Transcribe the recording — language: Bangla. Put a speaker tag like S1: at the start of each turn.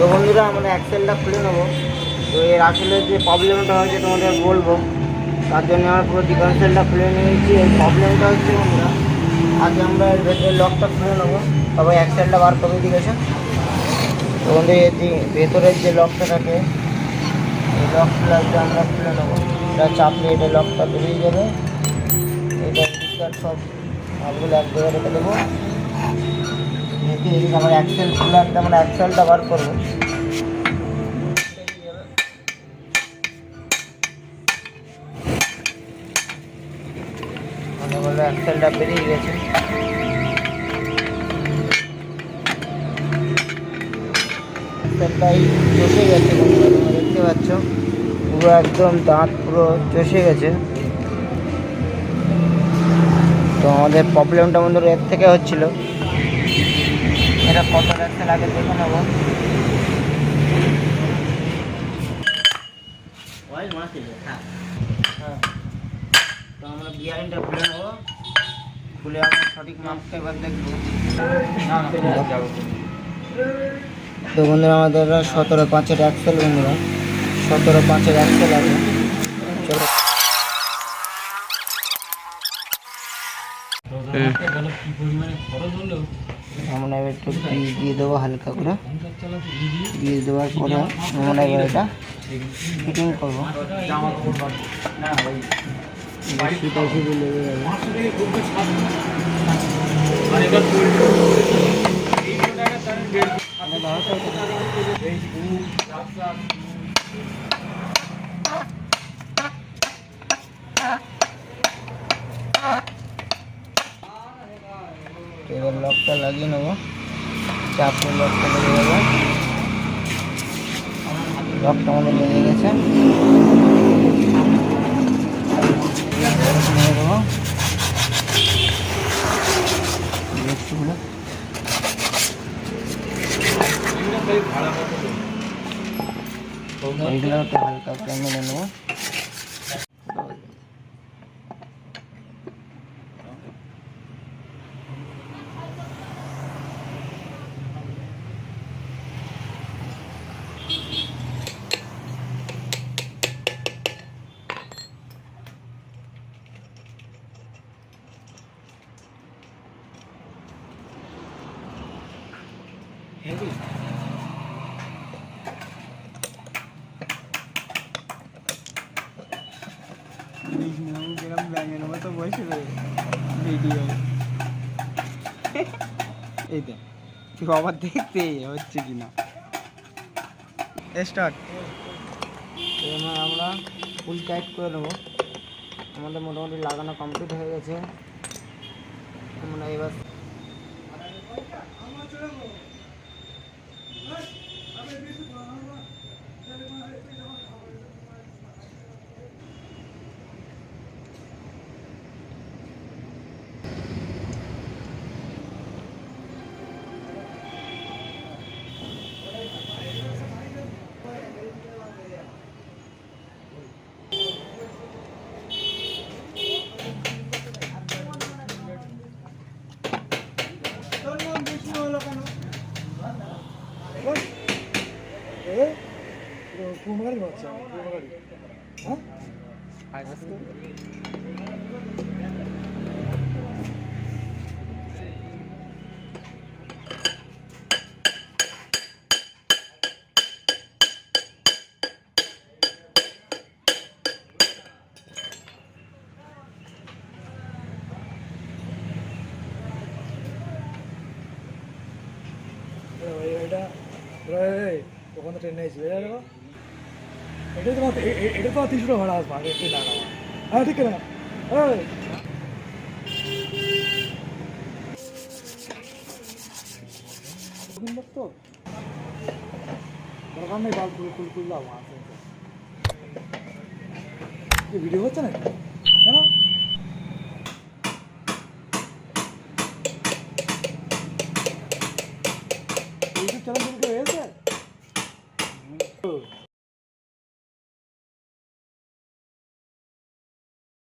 S1: বন্ধুরা, আমরা অ্যাক্সেলটা খুলে নেব। তো এর আসলে যে প্রবলেমটা হয়েছে তোমাদের বলব, তার জন্য আমরা পুরো ডিকনসেলটা খুলে নিয়েছি। এই প্রবলেমটা হচ্ছে বন্ধুরা, আগে আমরা এর ভেতরে লকটা খুলে নেব তবে অ্যাক্সেলটা বার করে দিয়েছে তো বন্ধু এর যে ভেতরের যে লকটা থাকে, এই লকটা আমরা খুলে নেব। এটা চাপলে এটা লকটা বেরিয়ে যাবে। এটা সব মালগুলো এক জায়গায় রেখে দেবো। রেখে এদিকে আমরা অ্যাক্সেল খুলে আমরা অ্যাক্সেলটা বার করব। করল অ্যাক্সেলটা বেরিয়ে গেছে। অ্যাক্সেলটাই চষে গেছে দেখতে পাচ্ছ। পুরো একদম দাঁত পুরো চষে গেছে। তো আমাদের প্রবলেমটা বন্ধুরা এর থেকে হচ্ছিল এটা কত অ্যাক্সেল লাগে দেখে নেব। হ্যাঁ। তো আমরা বিয়ারিংটা খুলে নেব। খুলে আমরা সঠিক মাপটা এবার দেখব। তো বন্ধুরা আমাদের সতেরো পাঁচের অ্যাক্সেল বন্ধুরা। সতেরো পাঁচের অ্যাক্সেল আছে। চলো। আমরা এবার একটু বীজ দিয়ে দেবো হালকা করে। বীজ দেওয়ার পরে আমরা এবার এটা ফিটিং করব। লেগে যাবে তো এবার লকটা লাগিয়ে নেব। চাপের লকটা লেগে যাবে। লকটা আমাদের লেগে গেছে। নিয়ে দেবো বস্তুগুলো এইগুলো একটু হালকা করে মেরে নেব
S2: এই দেখ তুই আবার দেখতে? হচ্ছে কি না? স্টার্ট
S1: এবার আমরা ফুল টাইট করে নেব। আমাদের মোটামুটি লাগানো কমপ্লিট হয়ে গেছে। আমরা এবার
S2: পুরোনো হচ্ছে পুরোনো গাড়ি হ্যাঁ ওখানে ট্রেনে এসে এটা তোমার এটা তোমার হ্যাঁ ঠিক আছে। হ্যাঁ তো? দরকার নেই বাল খুল খুল খুল ভিডিও হচ্ছে না হ্যাঁ